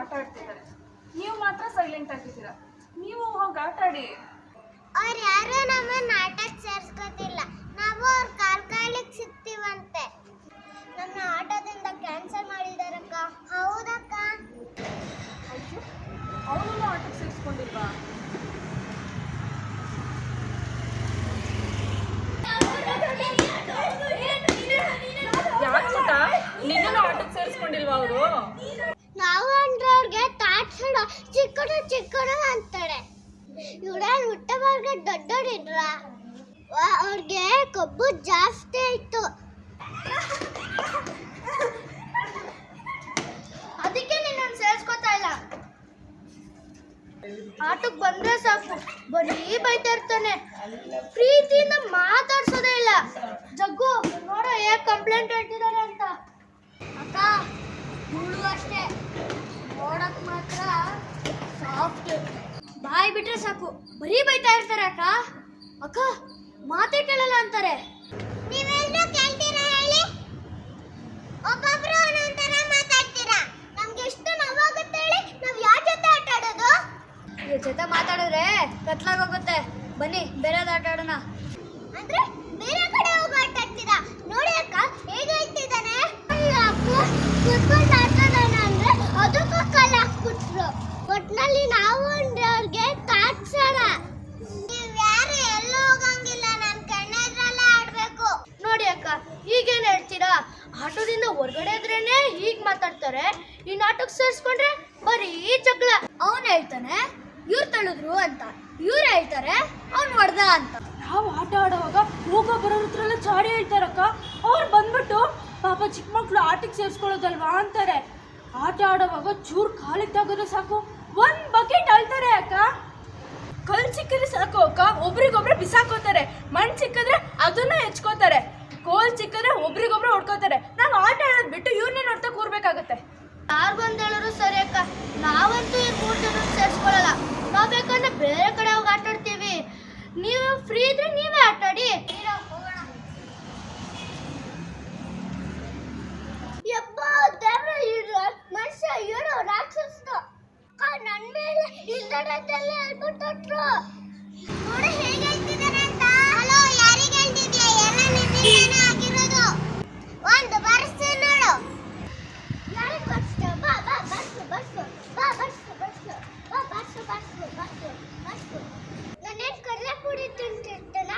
ಆಟ ಆಡ್ತಿದ್ದಾರೆ. ನೀವು ಮಾತ್ರ ಸೈಲೆಂಟ್ ಆಗಿದ್ದೀರಾ? ನೀವು ಹೋಗಿ ಆಟ ಆಡಿ? ಅವ್ರು ಯಾರು ನಮ್ಮನ್ನ ಆಟಕ್ಕೆ ಸೇರ್ಸ್ಕೊತಿಲ್ಲ. ನಾವು ಅವ್ರ ಕಾಲ್ ಕಾಲಿಗೆ ಸಿಗ್ತೀವಂತೆ ನಮ್ಮ ಆಟದಿಂದ ಕ್ಯಾನ್ಸಲ್ ಮಾಡಿದಾರಕ್ಕ. ಹೌದಕ್ಕ? ಅಯ್ಯೋ ಆಟಕ್ಕೆ ಸೇರಿಸ್ಕೊಂಡಿಲ್ವಾ? ಯಾಕೆ ನಿನ್ನನ್ನು ಆಟಕ್ಕೆ ಸೇರಿಸ್ಕೊಂಡಿಲ್ವಾ ಅವರು? ನಾವು ಅಂದ್ರೆ ಅವ್ರಿಗೆ ತಾಟ್ಸೋಣ ಚಿಕ್ಕಡು ಚಿಕ್ಕಡು ಅಂತಾರೆ. ಇವ್ರೇನು ಹುಟ್ಟಬಾರ್ಗೆ ದೊಡ್ಡೋರಿದ್ರ ಅವ್ರಿಗೆ ಕೊಬ್ಬು ಜಾಸ್ತಿ ಆಯ್ತು. ಅದಕ್ಕೆ ನಿನ್ನ ಸೇರ್ಸ್ಕೊತಾ ಇಲ್ಲ. ಆಟಕ್ಕೆ ಬಂದ್ರೆ ಸಾಕು. ಬರೀ ಬೈತಾ ಇರ್ತಾನೆ. ಪ್ರೀತಿಯಿಂದ ಮಾತಾಡ್ಸೋದೇ ಇಲ್ಲ. ಜಗ್ಗು, ನೋಡೋ, ಏ ಕಂಪ್ಲೇಂಟ್ ಹೇಳ್ತಿದ್ದಾರೆ ಅಂತ. ಅಕ್ಕ ಇವಳು ಅಷ್ಟೇ. ನೋಡಕ್ ಮಾತ್ರ ಸಾಫ್ಟ್ ಬಾಯಿ ಬಿಟ್ರೆ ಸಾಕು. ಬರೀ ಬೈತಾ ಇರ್ತಾರೆ ಅಕ್ಕ. ಅಕ್ಕ ಮಾತೇ ಕೇಳಲ್ಲ ಅಂತಾರೆ. ನೀವೆಲ್ಲರೂ ಕೇಳ್ತೀರಾ ಹೇಳಿ? ಒಬ್ಬೊಬ್ರು ಒಂದೊಂಥರ ಮಾತಾಡ್ತೀರಾ? ನಮ್ಗೆ ಎಷ್ಟು ನೋವಾಗುತ್ತೆ ಹೇಳಿ? ನಾವ್ ಯಾರ ಜೊತೆ ಆಟ ಆಡೋದು? ಇವ್ರ ಜೊತೆ ಮಾತಾಡಿದ್ರೆ ಕತ್ಲಾಗೋಗುತ್ತೆ ಬನ್ನಿ ಬೇರೆ ಆಟ ಆಡೋಣ. ಅಂದ್ರೆ ಬೇರೆ ಕಡೆ ಹೋಗಿ ಆಟ ಆಡ್ತೀರಾ? ನೋಡಿ ಅಕ್ಕ ಹೇಗೆ ಹೇಳ್ತಿದ್ದಾನೆ? ಅದಕ್ಕೂ ಕಾಲ ಹಾಕ್ಬಿಟ್ರು ಒಟ್ನಲ್ಲಿ ನಾವು ಅವ್ರಿಗೆ ತಾಟ್ಸೋಣ ನೀವ್ ಯಾರು ಎಲ್ಲೂ ಹೋಗಂಗಿಲ್ಲ ನಾನು ಕಣ್ಣೆದ್ರಲ್ಲ ಆಡಬೇಕು ನೋಡಿ ಅಕ್ಕ, ಈಗೇನು ಹೇಳ್ತೀರಾ? ಆಟೋದಿಂದ ಹೊರಗಡೆ ಇದ್ರೇನೆ ಹೀಗೆ ಮಾತಾಡ್ತಾರೆ. ಈ ನಾಟಕ ಸೇರಿಸ್ಕೊಂಡ್ರೆ ಬರೀ ಜಗಳ. ಅವನು ಹೇಳ್ತಾನೆ, ಇವ್ರು ತಳಿದ್ರು ಅಂತ. ಇವ್ರು ಹೇಳ್ತಾರೆ, ಅವ್ನ್ ಹೊಡೆದ ಅಂತ. ನಾವು ಆಟ ಆಡುವಾಗ ಹೋಗ ಬರೋರ ಹತ್ರ ಚಾಡಿ ಹೇಳ್ತಾರಕ್ಕ. ಅವ್ರು ಬಂದ್ಬಿಟ್ಟು ಪಾಪ ಚಿಕ್ಕ ಮಕ್ಕಳು ಆಟಕ್ಕೆ ಸೇರಿಸ್ಕೊಳ್ಳೋದಲ್ವಾ ಅಂತಾರೆ. ಆಟ ಆಡೋವಾಗ ಚೂರು ಕಾಲಿಗೆ ತಗೋದ್ರೆ ಸಾಕು. ಒಂದು ಬಕೆಟ್ ಅಳ್ತಾರೆ ಅಕ್ಕ. ಕಲ್ ಸಿಕ್ಕಿದ್ರೆ ಸಾಕು ಅಕ್ಕ. ಒಬ್ರಿಗೊಬ್ರು ಬಿಸಾಕೋತಾರೆ. ಮಣ್ಣು ಸಿಕ್ಕಿದ್ರೆ ಅದನ್ನ ಹೆಚ್ಕೋತಾರೆ. ಕೋಲ್ ಸಿಕ್ಕಿದ್ರೆ ಒಬ್ರಿಗೊಬ್ರು ಹೊಡ್ಕೋತಾರೆ. ನಾವು ಆಟ ಆಡೋದು ಬಿಟ್ಟು ಇವ್ರನ್ನೇ ನೋಡ್ತಾ ಕೂರ್ಬೇಕಾಗತ್ತೆ. ಯಾರು ಬಂದು ಹೇಳೋರು ಸರಿ ಅಕ್ಕ. ನಾವಂತೂ ಈ ಮೂರ್ ಜನ ಸೇರ್ಸ್ಕೊಳಲ್ಲ. ನಾವ್ ಬೇಕಂದ್ರೆ ಬೇರೆ ಕಡೆ ಹೋಗಿ ಆಟಾಡ್ತೀವಿ. ನೀವು ಫ್ರೀ ಇದ್ರೆ ನೀವೇ ಆಟ ಆಡಿ ಯಪ್ಪ ದೇವ್ರ ಇರೋ ಮನುಷ್ಯ ಇರೋ ರಾಕ್ಷಸ ನನ್ ಮೇಲೆ ಇಲ್ಲದಲ್ಲ ಹೇಳ್ಬಿಟ್ಟು ನೋಡಿ ಹೇಗೆ ಹೇಳ್ತಿದ್ದಾರೆ ಅಂತ ಹಲೋ ಯಾರಿಗೆ ಹೇಳ್ತಿದ್ಯಾ ಎಲ್ಲ ನಿನ್ನಿಂದಾನೇ ಆಗಿರೋದು ಒಂದು ಬರ್ಸಿ ನೋಡು ಯಾರಿಗೆ ಬರ್ಸ್ತು ಬಾ ಬಾ ಬರ್ಸು ಬರ್ಸು ಬಾ ಬರ್ಸು ಬರ್ಸು ಬಾ ಬರ್ಸು ಬರ್ಸು ಬರ್ಸು ಬರ್ಸು ನಾನೇನು ಕರ್ರೆ ಪುಡಿ ತಿಂತಿರ್ತೇನ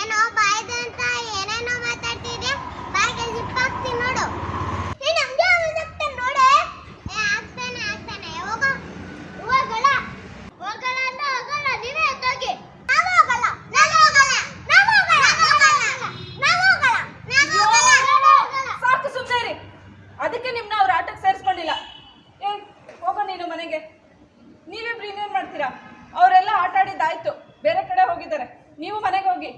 ಏನೋ ಬಾಯ್ದು ಅಂತ ಏನೇನೋ ಮಾತಾಡ್ತಿದ್ಯಾ ಬಾಯಿಗೆ ಜಿಪ್ ಹಾಕ್ತೀನಿ ನೋಡು ನೀನು ಹಂಗೆ ಅವನಿಸ್ತಾನೆ ನೋಡೆ ಏ ಆಗ್ತಾನೆ ಆಗ್ತಾನೆ ಹೋಗ ಹೋಗಲ್ಲ ಹೋಗಲ್ಲ ಅಂತ ಹೋಗಲ್ಲ ನೀವೇ ಎತ್ತೋಗಿ ನಾವು ಹೋಗಲ್ಲ ನಾನು ಹೋಗಲ್ಲ ನಾವು ಹೋಗಲ್ಲ ನಾವು ಹೋಗಲ್ಲ ನಾವು ಹೋಗಲ್ಲ ಸಾಕು ಸುಮ್ಮನೆ ರೀ ಅದಕ್ಕೆ ನಿಮ್ನ ಅವ್ರ ಆಟಕ್ಕೆ ಸೇರಿಸ್ಕೊಂಡಿಲ್ಲ ಏ ಹೋಗೋ ನೀನು ಮನೆಗೆ ನೀವಿಬ್ರು ಇನ್ನೇನು ಮಾಡ್ತೀರಾ? ಅವರೆಲ್ಲ ಆಟ ಆಡಿದ್ದಾಯ್ತು. ಬೇರೆ ಕಡೆ ಹೋಗಿದ್ದಾರೆ. ನೀವು ಮನೆಗೆ ಹೋಗಿ.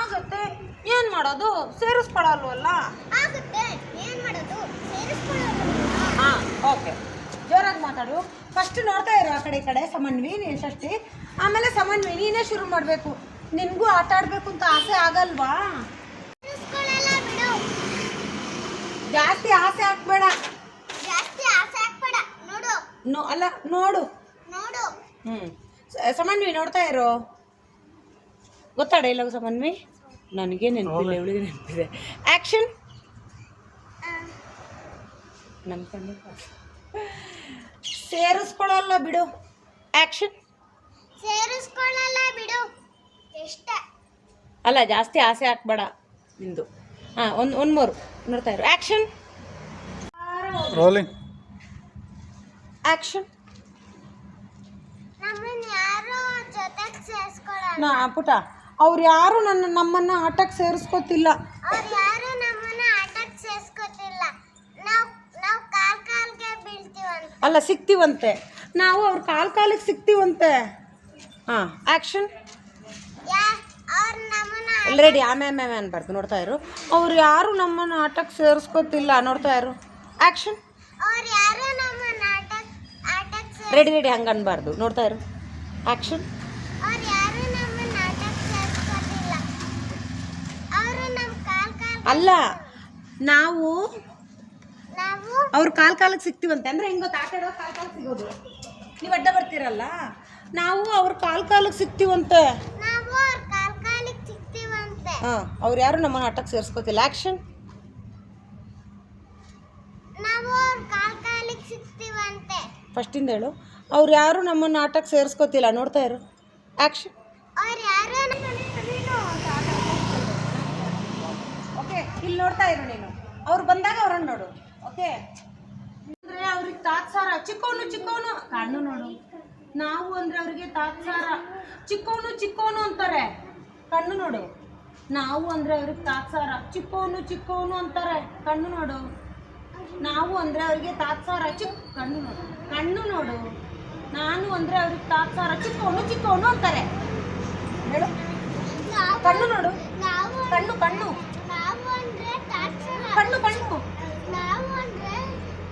ಆಗುತ್ತೆ. ಏನ್ ಮಾಡೋದು? ಸೇರಿಸ್ಕೊಳಲ್ವಲ್ಲ? ಆಗುತ್ತೆ. ಏನ್ ಮಾಡೋದು? ಸೇರಿಸ್ಕೊಳ್ಳೋದು ಹಾ ಓಕೆ. ಜೋರಾಗಿ ಮಾತಾಡು. ಫಸ್ಟ್ ನೋಡ್ತಾ ಇರೋ ಆ ಕಡೆ ಈ ಕಡೆ ಸಮನ್ವಿ ನೀನು ಷಷ್ಠಿ. ಆಮೇಲೆ ಸಮನ್ವಿ ನೀನೇ ಶುರು ಮಾಡಬೇಕು. ನಿನಗೂ ಆಟ ಆಡಬೇಕು ಅಂತ ಆಸೆ ಆಗಲ್ವಾ? ಜಾಸ್ತಿ ಆಸೆ ಹಾಕ್ಬೇಡ. ಜಾಸ್ತಿ ಆಸೆ ಹಾಕ್ಬೇಡ. ನೋಡು. ನೋ ಅಲ್ಲ ನೋಡು. ನೋಡು. ಹ್ಞೂ ಸಮನ್ವಿ ನೋಡ್ತಾ ಇರೋ? ಗೊತ್ತಾ ಡೈಲಾಗ್ ಸಮನ್ವಿ ನನಗೆ ನೆನಪಿಲ್ಲ ಇವಳಿಗೆ ನೆನಪಿದೆ. ಆ್ಯಕ್ಷನ್ ನನ್ನ ಕಣ್ಣು ಸೇರಿಸ್ಕೊಳಲ್ಲ ಬಿಡು. ಆ್ಯಕ್ಷನ್ ಸೇರಿಸ್ಕೊಳ್ಳಲ್ಲ ಬಿಡು. ಎಷ್ಟ. ಅಲ್ಲ ಜಾಸ್ತಿ ಆಸೆ ಹಾಕ್ಬೇಡ ನಿಂದು. ಹಾಂ ಒಂದು ಒಂದು ಮೂರು. ನೋಡ್ತಾ ಇರು. ಆ್ಯಕ್ಷನ್ ರೋಲಿಂಗ್ ಆ್ಯಕ್ಷನ್ ನಮ್ಮನ್ನ ಯಾರು ಜೊತೆಗೆ ಸೇರಿಸ್ಕೊಳ್ಳಲ್ಲ ನಾ ಪುಟ. ಅವ್ರು ಯಾರು ನನ್ನ ನಮ್ಮನ್ನು ಆಟಕ್ಕೆ ಸೇರಿಸ್ಕೊತಿಲ್ಲ. ಅವ್ರು ಯಾರು ನಮ್ಮನ್ನ ಆಟಕ್ಕೆ ಸೇರಿಸ್ಕೊತಿಲ್ಲ. ನಾವು ನಾವು ಕಾಲ್ ಕಾಲ್ಗೆ ಬೀಳ್ತೀವಂತ. ಅಲ್ಲ ಸಿಗ್ತೀವಂತೆ ನಾವು ಅವ್ರ ಕಾಲ್ ಕಾಲಿಗೆ ಸಿಗ್ತೀವಂತೆ ಹಾಂ. ಆ್ಯಕ್ಷನ್ ರೆಡಿ ಆಮೆ ಆಮೆ ಆಮೆ ಅನ್ಬಾರ್ದು ನೋಡ್ತಾ ಇರು. ಅವ್ರು ಯಾರು ನಮ್ಮನ್ನು ಆಟಕ್ಕೆ ಸೇರಿಸ್ಕೊತಿಲ್ಲ ನೋಡ್ತಾ ಇರು. ಆ್ಯಕ್ಷನ್ ರೆಡಿ ರೆಡಿ ಹಂಗೆ ಅನ್ಬಾರ್ದು. ನೋಡ್ತಾ ಇರು. ಆ್ಯಕ್ಷನ್ ಅವ್ರು ಯಾರು ನಮ್ಮನ್ನ ಆಟಕ್ಕೆ ಸೇರಿಸ್ಕೊತಿಲ್ಲ. ಅವರು ನಮ್ಮ ಕಾಲ್ ಕಾಲ್ ಅಲ್ಲ ನಾವು ನಾವು ಅವ್ರ ಕಾಲ್ ಕಾಲಕ್ಕೆ ಸಿಗ್ತೀವಂತೆ. ಅಂದ್ರೆ ಹೆಂಗ್ ಗೊತ್ತಾ? ಆಟ ಆಡೋ ಕಾಲ್ ಕಾಲಕ್ಕೆ ಸಿಗೋದು. ನೀವು ಅಡ್ಡ ಬರ್ತೀರಲ್ಲ? ನಾವು ಅವ್ರ ಕಾಲ್ ಕಾಲಕ್ಕೆ ಸಿಗ್ತೀವಂತೆ ಹಾಂ ಅವ್ರು ಯಾರು ನಮ್ಮನ್ನು ಆಟಕ್ಕೆ ಸೇರಿಸ್ಕೊತಿಲ್ಲ. ಆ್ಯಕ್ಷನ್ ಫಸ್ಟಿಂದ ಹೇಳು. ಅವ್ರು ಯಾರು ನಮ್ಮನ್ನು ಆಟಕ್ಕೆ ಸೇರಿಸ್ಕೊತಿಲ್ಲ. ನೋಡ್ತಾ ಇರು. ಆ್ಯಕ್ಷನ್ ಅವ್ರು ಯಾರು ಓಕೆ ಇಲ್ಲಿ ನೋಡ್ತಾ ಇರು ನೀನು. ಅವ್ರು ಬಂದಾಗ ಅವ್ರನ್ನ ನೋಡು. ಓಕೆ ಅಂದ್ರೆ ಅವ್ರಿಗೆ ತಾತ್ಸಾರ. ಚಿಕ್ಕವನು ಚಿಕ್ಕವನು ಕಣ್ಣು ನೋಡು. ನಾವು ಅಂದ್ರೆ ಅವ್ರಿಗೆ ತಾತ್ಸಾರ. ಚಿಕ್ಕವನು ಚಿಕ್ಕವನು ಅಂತಾರೆ. ಕಣ್ಣು ನೋಡು. ನಾವು ಅಂದ್ರೆ ಅವ್ರಿಗೆ ತಾತ್ಸಾರ. ಚಿಕ್ಕವನು ಚಿಕ್ಕವನು ಅಂತಾರೆ. ಕಣ್ಣು ನೋಡು. ನಾವು ಅಂದ್ರೆ ಅವ್ರಿಗೆ ತಾತ್ಸಾರ. ಚಿಕ್ಕ ಕಣ್ಣು ನೋಡು. ಕಣ್ಣು ನೋಡು. ನಾನು ಅಂದ್ರೆ ಅವ್ರಿಗೆ ತಾತ್ಸಾರ. ಚಿಕ್ಕವನು ಚಿಕ್ಕವನು ಅಂತಾರೆ. ಹೇಳು. ಕಣ್ಣು ನೋಡು. ನಾವು ಕಣ್ಣು. ಕಣ್ಣು ಕಣ್ಣು. ಕಣ್ಣು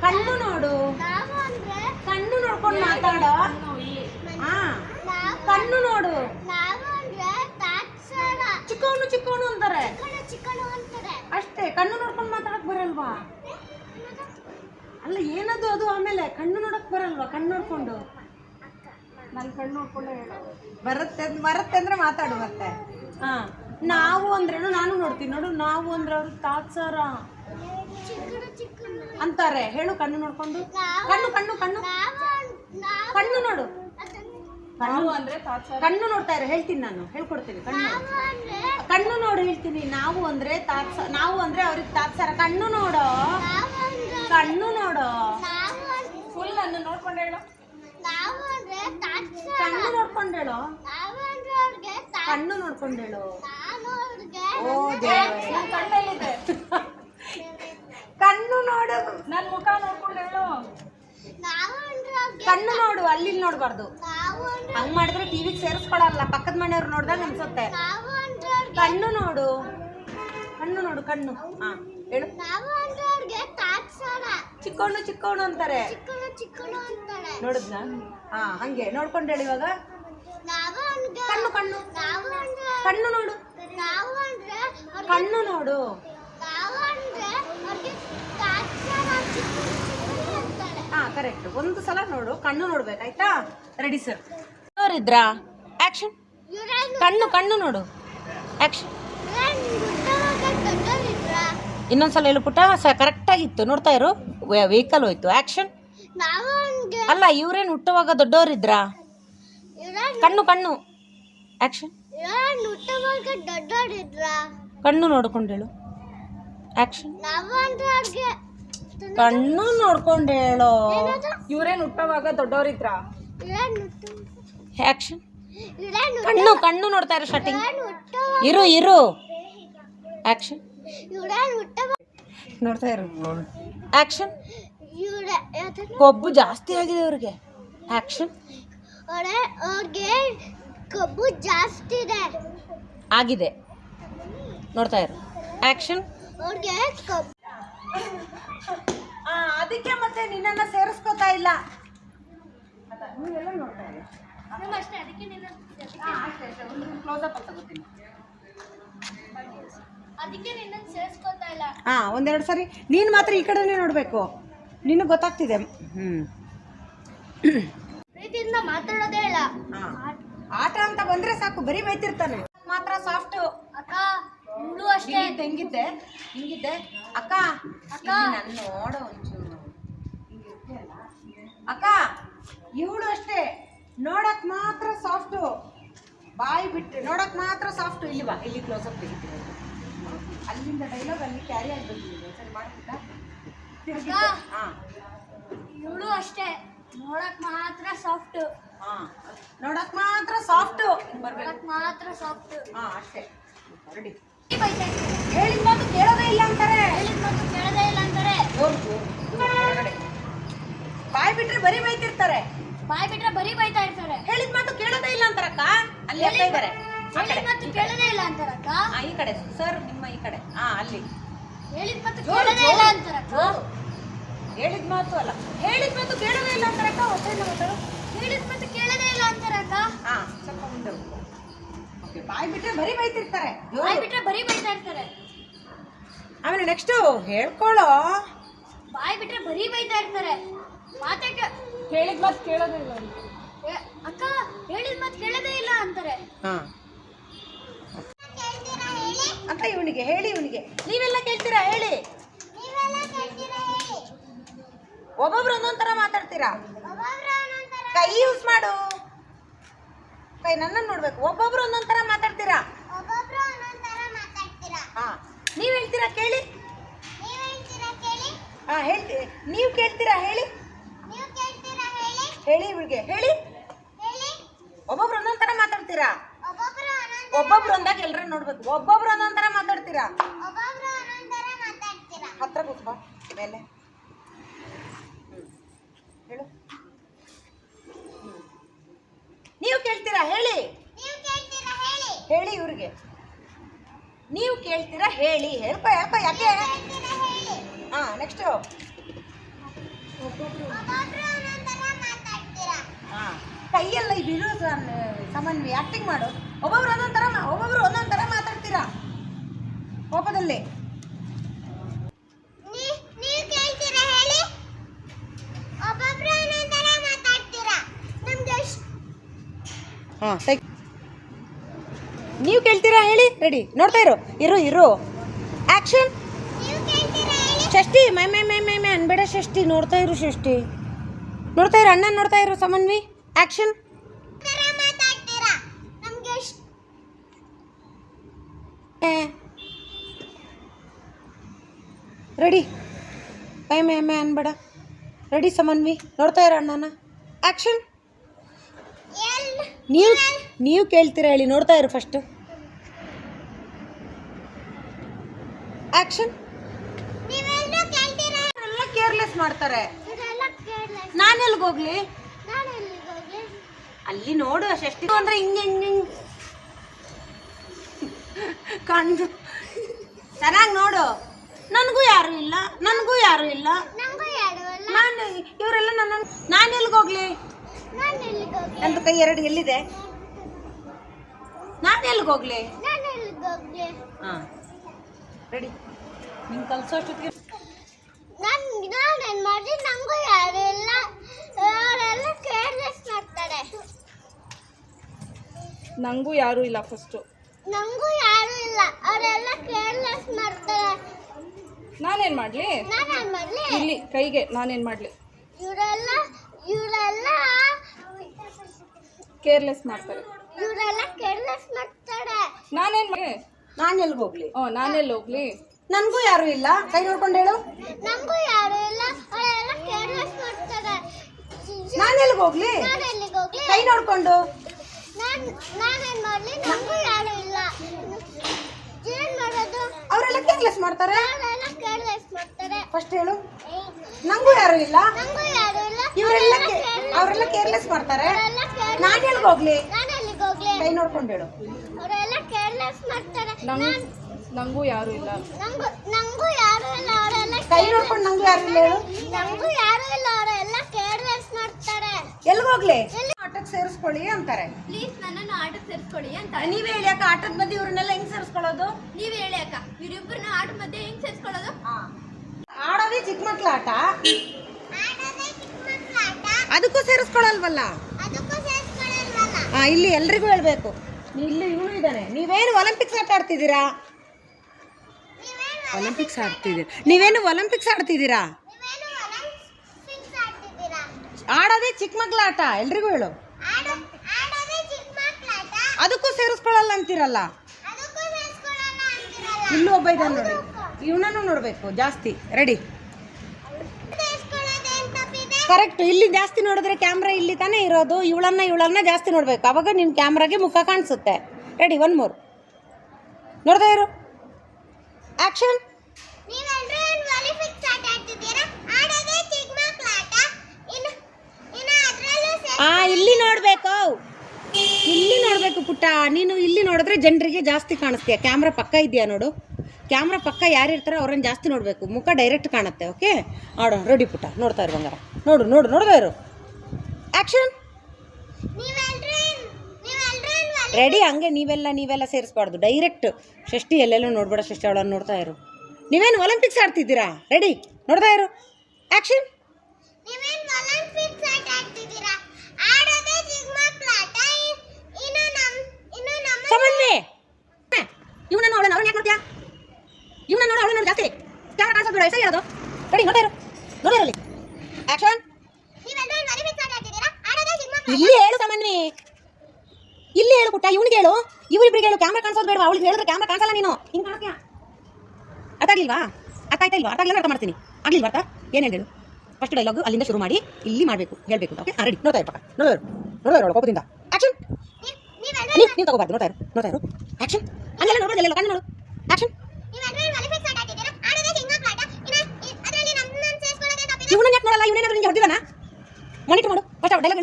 ಕಣ್ಣು ನೋಡು. ಕಣ್ಣು ನೋಡ್ಕೊಂಡು ಮಾತಾಡೋ. ಕಣ್ಣು ನೋಡು. ನಾವು ಅಂದ್ರೆ ತಾತ್ಸಾರ ಚಿಕ್ಕವನು ಚಿಕ್ಕವನು ಅಂತಾರೆ. ಅಷ್ಟೇ ಕಣ್ಣು ನೋಡ್ಕೊಂಡು ಮಾತಾಡಕ್ ಬರಲ್ವಾ? ಅಲ್ಲ ಏನದು ಅದು ಆಮೇಲೆ? ಕಣ್ಣು ನೋಡಕ್ ಬರಲ್ವಾ? ಕಣ್ಣು ನೋಡ್ಕೊಂಡು. ನನ್ ಕಣ್ಣು ನೋಡ್ಕೊಂಡು ಬರುತ್ತೆ ಬರುತ್ತೆ ಅಂದ್ರೆ ಮಾತಾಡು ಮತ್ತೆ. ಹಾ. ನಾವು ಅಂದ್ರೇನು ನಾನು ನೋಡ್ತೀನಿ. ನೋಡು ನಾವು ಅಂದ್ರೆ ಅವ್ರಿಗೆ ತಾತ್ಸಾರ. ಅಂತಾರೆ. ಹೇಳು ಕಣ್ಣು ನೋಡ್ಕೊಂಡು. ಕಣ್ಣು ಕಣ್ಣು ಕಣ್ಣು. ಕಣ್ಣು ನೋಡು. ಕಣ್ಣು ಅಂದ್ರೆ ಕಣ್ಣು ನೋಡ್ತಾ ಇರೋ ಹೇಳ್ತೀನಿ ನಾನು ಹೇಳ್ಕೊಡ್ತೀನಿ ಕಣ್ಣು ಅಂದ್ರೆ ಕಣ್ಣು ನೋಡು ಹೇಳ್ತೀನಿ ನಾವು ಅಂದ್ರೆ ತಾತ್ಸ ನಾವು ಅಂದ್ರೆ ಅವ್ರಿಗೆ ತಾತ್ಸಾರ. ಕಣ್ಣು ನೋಡೋ. ಕಣ್ಣು ನೋಡೋ. ನಾವು ಫುಲ್ ನನ್ನ ನೋಡ್ಕೊಂಡು ಹೇಳು. ನಾವು ಅಂದ್ರೆ ತಾತ್ಸಾರ. ಕಣ್ಣು ನೋಡ್ಕೊಂಡು ಹೇಳು. ಕಣ್ಣು ನೋಡ್ಕೊಂಡು ಹೇಳು. ನಾನು ಅವ್ರಿಗೆ ಓ ಕಣ್ಣಲ್ಲಿದೆ. ಕಣ್ಣು ನೋಡು. ನನ್ನ ಮುಖ ನೋಡ್ಕೊಂಡು ಹೇಳು. ಕಣ್ಣು ನೋಡು ಅಲ್ಲಿ ನೋಡಬಾರ್ದು. ಹಂಗ್ ಮಾಡಿದ್ರೆ ಟಿವಿಗೆ ಸೇರಿಸ್ಕೊಳಲ್ಲ, ಪಕ್ಕದ ಮನೆಯವ್ರು ನೋಡ್ದಾಗ ಅನ್ಸುತ್ತೆ. ಕಣ್ಣು ನೋಡು. ಕಣ್ಣು ನೋಡು, ಕಣ್ಣು. ಹಾ, ಹೇಳು. ಚಿಕ್ಕವಣ್ಣು ಚಿಕ್ಕವಣ್ಣು ಅಂತಾರೆ. ನೋಡಿದ್ನಾ? ಹಾ, ಹಂಗೆ. ನೋಡ್ಕೊಂಡು ಹೇಳಿ ಇವಾಗ. ಕಣ್ಣು ಕಣ್ಣು. ಕಣ್ಣು ನೋಡು. ಕಣ್ಣು ನೋಡು ನಾವು ಅಂದ್ರೆ ಅವ್ರಿಗೆ ತಾತ್ಸಾರ ಚಿಕ್ಕಣ ಚಿಕ್ಕಣ ಅಂತಾರೆ ಹಾ ಕರೆಕ್ಟ್ ಒಂದು ಸಲ ನೋಡು, ಕಣ್ಣು ನೋಡ್ಬೇಕಾಯ್ತಾ ರೆಡಿ ಸರ್ ನೋಡಿದ್ರಾ? ಆಕ್ಷನ್ ಕಣ್ಣು ಕಣ್ಣು ನೋಡು. ಆಕ್ಷನ್ ಇನ್ನೊಂದ್ಸಲ ಹೇಳು ಪುಟ್ಟ, ಸ ಕರೆಕ್ಟಾಗಿತ್ತು ನೋಡ್ತಾ ಇರು. ವೆಹಿಕಲ್ ಹೋಯ್ತು. ಆಕ್ಷನ್ ಅಲ್ಲ, ಇವ್ರೇನು ಹುಟ್ಟುವಾಗ ದೊಡ್ಡವರಿದ್ರಾ? ಕಣ್ಣು ಕಣ್ಣು. ಆಕ್ಷನ್ ಕಣ್ಣು ನೋಡ್ಕೊಂಡೇಳು ಆಕ್ಷನ್ ಕಣ್ಣು ನೋಡ್ಕೊಂಡು ಹೇಳೋ. ಇವ್ರೇನ್ ಹುಟ್ಟವಾಗ ದೊಡ್ಡವರಿದ್ರ? ಆಕ್ಷನ್ ಕಣ್ಣು ಕಣ್ಣು ನೋಡ್ತಾ ಇರೋ ಸ್ಟಾರ್ಟಿಂಗ್ ಇರು ಇರು. ಆಕ್ಷನ್ ನೋಡ್ತಾ ಇರು ಆಕ್ಷನ್ ಕೊಬ್ಬು ಜಾಸ್ತಿ ಆಗಿದೆ ಅವ್ರಿಗೆ ಆಕ್ಷನ್ ಕಬ್ಬು ಜಾಸ್ತಿ ಇದೆ. ಆಗಿದೆ. ನೋಡ್ತಾ ಇರು. ಆಕ್ಷನ್ ಅವ್ರಿಗೆ ಕಬ್ಬು ಅದಕ್ಕೆ ಮತ್ತೆ ನಿನ್ನನ್ನ ಸೇರಿಸ್ಕೋತಾ ಇಲ್ಲ. ಅಷ್ಟೇ ಅದಕ್ಕೆ ನಿನ್ನ ಕ್ಲೋಸಪ್ ಅಂತ ಗೊತ್ತಿಲ್ಲ ಅದಕ್ಕೆ ನಿನ್ನ ಸೇರಿಸ್ಕೊತಾ ಇಲ್ಲ. ಹಾ ಒಂದೆರಡು ಸರಿ. ನೀನು ಮಾತ್ರ ಈ ಕಡೆನೇ ನೋಡಬೇಕು. ನಿನಗೆ ಗೊತ್ತಾಗ್ತಿದೆ. ಹ್ಮ್. ಪ್ರೀತಿಯಿಂದ ಮಾತಾಡೋದೇ ಇಲ್ಲ. ಆಟ ಅಂತ ಬಂದ್ರೆ ಸಾಕು. ಬರೀ ಬೈತಿರ್ತಾನೆ ಮಾತ್ರ ಸಾಫ್ಟ್ ಅಕ್ಕ ಇವಳು ಅಷ್ಟೇ. ತೆಂಗಿದ್ದೆ ಹಿಂಗಿದ್ದೆ? ಹಿಂಗಿದ್ದೆ? ಅಕ್ಕ ಅಕ್ಕ. ನಾನು ನೋಡೋ ಒಂಚೂರು? ಅಕ್ಕ ಇವಳು ಅಷ್ಟೇ. ನೋಡಕ್ ಮಾತ್ರ ಸಾಫ್ಟು. ಬಾಯಿ ಬಿಟ್ಟು ನೋಡಕ್ ಮಾತ್ರ ಸಾಫ್ಟು. ಇಲ್ಲಿ ಬಾ ಇಲ್ಲಿ ಕ್ಲೋಸ್ ಅಪ್ ತೆಗಿತೀನಿ. ಅಲ್ಲಿಂದ ಡೈಲಾಗ್ ಅಲ್ಲಿ ಕ್ಯಾರಿ ಆಗ್ಬೇಕು ಸರಿ. ಹಾ. ಇವಳು ಅಷ್ಟೇ. ನೋಡಕ್ ಮಾತ್ರ ಸಾಫ್ಟ್. ಹಾ. ನೋಡಕ್ ಮಾತ್ರ ಸಾಫ್ಟ್. ಬರ್ಬೇಕು ಮಾತ್ರ ಸಾಫ್ಟ್. ಹಾ ಅಷ್ಟೇ. ರೆಡಿ ಬೈತಾ ಇರ್ತಾರೆ ಹೇಳಿದ ಮಾತು ಕೇಳೋದೇ ಇಲ್ಲ ಅಂತಾರೆ. ಹೇಳಿದ ಮಾತು ಕೇಳದೇ ಇಲ್ಲ ಅಂತಾರೆ. ಬಾಯ್ ಬಿಟ್ರೆ ಬರೀ ಬೈತಿರ್ತಾರೆ. ಬಾಯ್ ಬಿಟ್ರೆ ಬರೀ ಬೈತಾ ಇರ್ತಾರೆ. ಹೇಳಿದ ಮಾತು ಕೇಳೋದೇ ಇಲ್ಲ ಅಂತಾರಕ್ಕ. ಅಲ್ಲಿ ಅಕ್ಕ ಇದ್ದಾರೆ ಹೇಳಿದ ಮಾತು ಕೇಳದೇ ಇಲ್ಲ ಅಂತಾರಕ್ಕ. ಈ ಕಡೆ. ಸರ್ ನಿಮ್ಮ ಈ ಕಡೆ. ಹಾ ಅಲ್ಲಿ. ಹೇಳಿದ ಮಾತು ಕೇಳದೇ ಇಲ್ಲ ಅಂತಾರಕ್ಕ. ಹೇಳಿದ ಮಾತು ಅಲ್ಲ. ಹೇಳಿದ ಮಾತು ಕೇಳೋದೇ ಇಲ್ಲ ಅಂತಾರಕ್ಕ. ಹೊಸ ಹೇಳಿದ ಮಾತು ಕೇಳದೇ ಇಲ್ಲ ಅಂತಾರಕ್ಕ. ಹಾ ಸ್ವಲ್ಪ ಮುಂದೆ ಹೋಗು. ಬಾಯ್ ಬಿಟ್ರೆ ಬರಿ ಬೈತಿರ್ತಾರೆ. ಬಾಯಿ ಬಾಯ್ ಬಿಟ್ರೆ ಬರೀ ಬೈತಾ ಇರ್ತಾರೆ. ಆಮೇಲೆ ನೆಕ್ಸ್ಟು ಹೇಳ್ಕೊಳ್ಳೋ ಬಾಯ್ ಬಿಟ್ರೆ ಬರೀ ಬೈತಾ ಇರ್ತಾರೆ. ಮಾತಾಡ ಹೇಳಿದ ಮಾತು ಕೇಳೋದೇ ಇಲ್ಲ ಏ, ಅಕ್ಕ ಹೇಳಿದ ಮಾತು ಕೇಳೋದೇ ಇಲ್ಲ ಅಂತಾರೆ. ಹಾ. ಅಂತ ಇವನಿಗೆ ಹೇಳಿ ಇವನಿಗೆ. ನೀವೆಲ್ಲ ಕೇಳ್ತೀರಾ ಹೇಳಿ. ಒಬ್ಬೊಬ್ರು ಒಂದೊಂದ್ ತರ ಮಾತಾಡ್ತೀರಾ? ಕೈ ಯೂಸ್ ಮಾಡು. ಕೈ ನನ್ನ ನೋಡ್ಬೇಕು. ಒಬ್ಬೊಬ್ರು ಒಂದೊಂದ್ ತರ ಮಾತಾಡ್ತೀರಾ? ಹಾ. ನೀವ್ ಹೇಳ್ತೀರಾ ಕೇಳಿ? ಹಾ ಹೇಳ್ತಿ ನೀವು ಕೇಳ್ತೀರಾ ಹೇಳಿ? ಹೇಳಿ? ಇವ್ರಿಗೆ. ಹೇಳಿ. ಒಬ್ಬೊಬ್ರು ಒಂದೊಂದ್ ತರ ಮಾತಾಡ್ತೀರಾ? ಒಬ್ಬೊಬ್ರು ಅಂದಾಗ ಎಲ್ಲರೂ ನೋಡ್ಬೇಕು. ಒಬ್ಬೊಬ್ರು ಒಂದೊಂದ್ ತರ ಮಾತಾಡ್ತೀರಾ? ಹತ್ರ ಕೂತ್ಕೋ ಮೇಲೆ. ಹೇಳು. ನೀವು ಕೇಳ್ತೀರಾ? ಹೇಳಿ. ಹೇಳಿ. ಇವ್ರಿಗೆ. ನೀವು ಕೇಳ್ತೀರಾ? ಹೇಳಿ. ಹೇಳಪ್ಪ ಹೇಳ್ಪ ಯಾಕೆ? ಹಾ ನೆಕ್ಸ್ಟ್ ಹಾ. ಕೈಯೆಲ್ಲ ಬಿರು ಸಮನ್ವಿ ಆಕ್ಟಿಂಗ್ ಮಾಡು. ಒಬ್ಬೊಬ್ರು ಒಂದೊಂದು ಥರ ಒಬ್ಬೊಬ್ರು ಒಂದೊಂದ್ ಥರ ಮಾತಾಡ್ತೀರಾ? ಕೋಪದಲ್ಲಿ ನೀವು ಕೇಳ್ತೀರಾ ಹೇಳಿ ಒಬ್ಬೊಬ್ರು ಒಂದೊಂದರ ಮಾತಾಡ್ತೀರಾ ನಮ್ಗೆ ಹಾಂ ತೆಗ್ ನೀವು ಕೇಳ್ತೀರಾ ಹೇಳಿ ರೆಡಿ ನೋಡ್ತಾ ಇರು ಇರು ಇರು. ಆ್ಯಕ್ಷನ್ ಷಷ್ಠಿ, ಮೈ ಮೈ ಮೈ ಮೈ ಮೈ, ಅನ್ಬೇಡ ಷಷ್ಠಿ, ನೋಡ್ತಾ ಇರು ಷಷ್ಠಿ. ನೋಡ್ತಾ ಇರು ಅಣ್ಣ ನೋಡ್ತಾ ಇರು, ಸಮನ್ವಿ. ಆ್ಯಕ್ಷನ್ ರೆಡಿ ಮೈ ಮೈ ಮೈ, ಅನ್ಬೇಡ. ರೆಡಿ ಸಮನ್ವಿ? ನೋಡ್ತಾ ಇರೋ, ಅಣ್ಣನ. ಆ್ಯಕ್ಷನ್ ನೀವು ನೀವು ಕೇಳ್ತೀರಾ ಹೇಳಿ ನೋಡ್ತಾ ಇರು ಫಸ್ಟು ಆ್ಯಕ್ಷನ್ ಎಲ್ಲ ಕೇರ್ಲೆಸ್ ಮಾಡ್ತಾರೆ. ನಾನು ಎಲ್ಲಿಗೆ ಹೋಗ್ಲಿ? ಅಲ್ಲಿ ನೋಡು ಅಷ್ಟೆಷ್ಟು. ಅಂದ್ರೆ ಹಿಂಗೆ ಹಿಂಗೆ ಹಿಂಗೆ. ಕಣ್ಣು ಚೆನ್ನಾಗಿ ನೋಡು. ನನಗೂ ಯಾರು ಇಲ್ಲ. ನನಗೂ ಯಾರು ಇಲ್ಲ. ನಾನು ಇವರೆಲ್ಲ ನನ್ನ ನಾನು ನಾನು ಎಲ್ಲಿಗೆ ಹೋಗ್ಲಿ? ನಂದು ಕೈ ಎರಡು ಎಲ್ಲಿದೆ? ನಾನು ಎಲ್ಲಿಗೆ ಹೋಗ್ಲಿ? ಹಾಂ ರೆಡಿ ನಿಂಗೆ ಕಲ್ಸೋ ಅಷ್ಟೊತ್ತಿಗೆ. ಏನು ಮಾಡಿ ನಂಗೂ ಯಾರು ಇಲ್ಲ. ಅವರೆಲ್ಲ ಕೇರ್ಲೆಸ್ ಮಾಡ್ತಾರೆ. ನಂಗೂ ಯಾರೂ ಇಲ್ಲ ಫಸ್ಟು ನಂಗೂ ಯಾರು ಇಲ್ಲ. ಅವರೆಲ್ಲ ಕೇರ್ಲೆಸ್ ಮಾಡ್ತಾರೆ. ನಾನೇನು ಮಾಡಲಿ? ನಾನೇನು ಮಾಡಲಿ? ಇಲ್ಲಿ ಕೈಗೆ ನಾನೇನು ಮಾಡಲಿ? ಇವರೆಲ್ಲ ಇವರೆಲ್ಲ ಕೇರ್ಲೆಸ್ ಮಾಡ್ತಾರೆ. ಇವರೆಲ್ಲ ಕೇರ್ಲೆಸ್ ಮಾಡ್ತಾರೆ. ನಾನೇನು ಮಾಡಿ ನಾನು ಎಲ್ಲಿಗೆ ಹೋಗ್ಲಿ? ಓ ನಾನೆಲ್ಲಿ ಹೋಗ್ಲಿ? ನನಗೂ ಯಾರು ಇಲ್ಲ. ಕೈ ನೋಡ್ಕೊಂಡು ಹೇಳು. ನನಗೂ ಯಾರು ಇಲ್ಲ. ಅವರೆಲ್ಲ ಕೇರ್ಲೆಸ್ ಮಾಡ್ತಾರೆ. ನಾನು ಎಲ್ಲಿಗೆ ಹೋಗ್ಲಿ? ನಾನು ಎಲ್ಲಿಗೆ ಹೋಗ್ಲಿ? ಕೈ ನೋಡ್ಕೊಂಡು. ನಾನು ನಾನೇನ್ ಮಾಡ್ಲಿ? ನನಗೂ ಯಾರು ಇಲ್ಲ. ಏನ್ ಮಾಡೋದು? ಅವರೆಲ್ಲ ಕೇರ್ಲೆಸ್ ಮಾಡ್ತಾರೆ. ಅವರೆಲ್ಲ ಕೇರ್ಲೆಸ್ ಮಾಡ್ತಾರೆ ಫಸ್ಟ್ ಹೇಳು. ನಂಗೂ ಯಾರು ಇಲ್ಲ? ನಂಗೂ ಯಾರು ಇಲ್ಲ. ಇವರೆಲ್ಲ ಅವರೆಲ್ಲ ಕೇರ್ಲೆಸ್ ಮಾಡ್ತಾರೆ. ನಾನು ಎಲ್ಲಿಗೆ ಹೋಗ್ಲಿ? ನಾನು ಎಲ್ಲಿಗೆ ಹೋಗ್ಲಿ? ಕೈ ನೋಡ್ಕೊಂಡು ಹೇಳು. ಅವರೆಲ್ಲ ಕೇರ್ಲೆಸ್ ಮಾಡ್ತಾರೆ. ನಂಗೂ ಯಾರು ನಂಗೂ ಯಾರೂ ಇಲ್ಲ. ನಂಗೂ ನಂಗೂ ಯಾರು ಇಲ್ಲ. ಅವರೆಲ್ಲ ಕೈ ನೋಡ್ಕೊಂಡು ನಂಗೂ ಯಾರು ಇಲ್ಲ ಹೇಳು. ನಂಗೂ ಯಾರು ಇಲ್ಲ. ಅವರೆಲ್ಲ ಹೋಗ್ಲಿ? ಆಟಕ್ಕೆ ಸೇರಿಸ್ಕೊಳ್ಳಿ ಅಂತಾರೆ. ಪ್ಲೀಸ್ ನನ್ನನ್ನು ಆಟಕ್ಕೆ ಸೇರಿಸ್ಕೊಳ್ಳಿ ಅಂತ ನೀವೇ ಹೇಳಿ ಅಕ್ಕ ಆಟದ ಮಧ್ಯೆ ಇವ್ರನ್ನೆಲ್ಲ ಹೆಂಗ್ ಸೇರಿಸ್ಕೊಳ್ಳೋದು? ನೀವ್ ಹೇಳಿ ಅಕ್ಕ ಇವರಿಬ್ಬರನ್ನ ಆಟ ಮಧ್ಯೆ ಹೆಂಗ್ ಸೇರಿಸ್ಕೊಳ್ಳೋದು? ಆಡೋದೇ ಚಿಕ್ಕ ಮಕ್ಳ ಆಟ? ಅದಕ್ಕೂ ಸೇರಿಸ್ಕೊಳ್ಳಲ್ವಲ್ಲ ಹಾ ಇಲ್ಲಿ ಎಲ್ರಿಗೂ ಹೇಳ್ಬೇಕು. ಇಲ್ಲಿ ಇವನು ಇದ್ದಾನೆ. ನೀವೇನು ಒಲಿಂಪಿಕ್ಸ್ ಆಟ ಆಡ್ತಿದ್ದೀರಾ? ಒಲಿಂಪಿಕ್ಸ್ ಆಡ್ತಿದ್ದೀರಾ? ನೀವೇನು ಒಲಿಂಪಿಕ್ಸ್ ಆಡ್ತಿದ್ದೀರಾ? ಆಡೋದೇ ಚಿಕ್ಕ ಮಕ್ಳ ಆಟ ಎಲ್ರಿಗೂ ಹೇಳು. ಅದಕ್ಕೂ ಸೇರಿಸ್ಕೊಳ್ಳಲ್ಲ ಅಂತೀರಲ್ಲ? ಇಲ್ಲೂ ಒಬ್ಬ ಇದ್ದಾನೆ ನೋಡಿ. ಇವನನ್ನು ನೋಡಬೇಕು ಜಾಸ್ತಿ. ರೆಡಿ. ಕರೆಕ್ಟ್. ಇಲ್ಲಿ ಜಾಸ್ತಿ ನೋಡಿದ್ರೆ ಕ್ಯಾಮ್ರಾ ಇಲ್ಲಿ ತಾನೇ ಇರೋದು. ಇವಳನ್ನ ಇವಳನ್ನ ಜಾಸ್ತಿ ನೋಡ್ಬೇಕು. ಅವಾಗ ನಿನ್ನ ಕ್ಯಾಮ್ರಾಗೆ ಮುಖ ಕಾಣಿಸುತ್ತೆ. Ready one more. ನೋಡ್ತಾ ಇರು. ಆಕ್ಷನ್ ನೀವೆಲ್ಲರೂ ಏನು ಒಲಿ ಫಿಕ್ಸ್ ಆಟ ಆಡ್ತಿದ್ದೀರಾ ಆಡೋದೇ ಚಿಕ್ಕ ಮಕ್ಳ ಆಟ ಇನ್ನು ಇನ್ನು ಅದರಲ್ಲೂ ಆ, ಇಲ್ಲಿ ನೋಡ್ಬೇಕು. ಇಲ್ಲಿ ನೋಡ್ಬೇಕು ಪುಟ್ಟ. ನೀನು ಇಲ್ಲಿ ನೋಡಿದ್ರೆ ಜನರಿಗೆ ಜಾಸ್ತಿ ಕಾಣಿಸ್ತೀಯ. ಕ್ಯಾಮ್ರಾ ಪಕ್ಕ ಇದೆಯಾ ನೋಡು. ಕ್ಯಾಮ್ರಾ ಪಕ್ಕ ಯಾರು ಇರ್ತಾರೋ ಅವ್ರನ್ನ ಜಾಸ್ತಿ ನೋಡಬೇಕು. ಮುಖ ಡೈರೆಕ್ಟ್ ಕಾಣುತ್ತೆ ಓಕೆ ಆಡೋ ರೆಡಿ ಪುಟ್ಟ. ನೋಡ್ತಾ ಇರು ಬಂಗಾರ. ನೋಡು ನೋಡು, ನೋಡ್ತಾ ಇರು. ಆ್ಯಕ್ಷನ್ ರೆಡಿ ಹಂಗೆ ನೀವೆಲ್ಲ ನೀವೆಲ್ಲ ಸೇರಿಸ್ಬಾರ್ದು. ಡೈರೆಕ್ಟ್ ಷಷ್ಟಿ ಎಲ್ಲೆಲ್ಲೂ ನೋಡ್ಬೇಡ ಷಷ್ಠಿ ಅವಳನ್ನು ನೋಡ್ತಾ ಇರು. ನೀವೇನು ಒಲಿಂಪಿಕ್ಸ್ ಆಡ್ತಿದ್ದೀರಾ? ರೆಡಿ ನೋಡ್ತಾ ಇರು. ಆಕ್ಷನ್ ನೀವೇನು ಒಲಿಂಪಿಕ್ಸ್ ಆಟ ಆಡ್ತಿದ್ದೀರಾ ಆಡೋದೇ ಚಿಕ್ಕ ಮಕ್ಳ ಆಟ ಇ- ಇನ್ನು ನಮ್ಮ ಇವನನ್ನು ಸಮನ್ವಿ ಇವನ ಅವಳನ್ನ ಅವಳನ್ನ ಯಾಕೆ ನೋಡ್ತೀಯಾ? ಇವನ ನೋಡಿ, ಅವಳನ್ನ ಜಾಸ್ತಿ. ಯಾರ ಕಾಣಿಸೋದು ಬೇಡ ಸರಿ ಇರೋದು? ರೆಡಿ, ನೋಡ್ತಾ ಇರು. ನೋಡ್ತಾ ಆಕ್ಷನ್ ಇಲ್ಲಿ ಹೇಳು ಸಮನ್ವಿ. ಇಲ್ಲಿ ಹೇಳು ಪುಟ್ಟ, ಇವನಿಗೆ ಹೇಳು. ಇವರಿಬ್ರಿಗೆ ಹೇಳು ಕ್ಯಾಮ್ರಾ ಕಾಣಿಸೋದು ಬೇಡ ಅವಳಿಗೆ ಹೇಳಿದ್ರೆ ಕ್ಯಾಮ್ರಾ ಕಾಣಿಸಲ್ಲ ನೀನು. ಹಿಂಗೆ ಕಾಣಿಸ್ತೀಯ ಅರ್ಥ ಆಗ್ಲಿಲ್ವಾ? ಅರ್ಥ ಆಯ್ತಾ ಇಲ್ವಾ? ಅರ್ಥ ಅರ್ಥ ಮಾಡ್ತೀನಿ. ಆಗ್ಲಿಲ್ವಾ ಅರ್ಥ? ಏನು ಹೇಳು? ಫಸ್ಟ್ ಡೈಲಾಗು ಅಲ್ಲಿಂದ ಶುರು ಮಾಡಿ, ಇಲ್ಲಿ ಮಾಡಬೇಕು, ಹೇಳಬೇಕು ಓಕೆ ರೆಡಿ ನೋಡ್ತಾ ಇರಪ್ಪ ನೋಡೋರು ನೋಡೋರು ಕೋಪದಿಂದ. ಆಕ್ಷನ್ ನೀವ್- ನೀವು ತಗೋಬಾರ್ದು ನೋಡ್ತಾ ಇರು ನೋಡ್ತಾ ಇರು. ಆಕ್ಷನ್ ಅಲ್ಲೆಲ್ಲ ನೋಡೋದು ಎಲ್ಲ ಕಣ್ಣು ನೋಡು. ತಪ್ಪಿಲ್ಲ ಇವನನ್ನ ಯಾಕೆ ನೋಡಲ್ಲ ಇವನೇನಾದ್ರೂ ನಿಂಗೆ ಹೊಡೆದಿದ್ದಾನ? ಮಾನಿಟರ್ ಮಾಡು. ಫಸ್ಟ್ ಡೈಲಾಗ್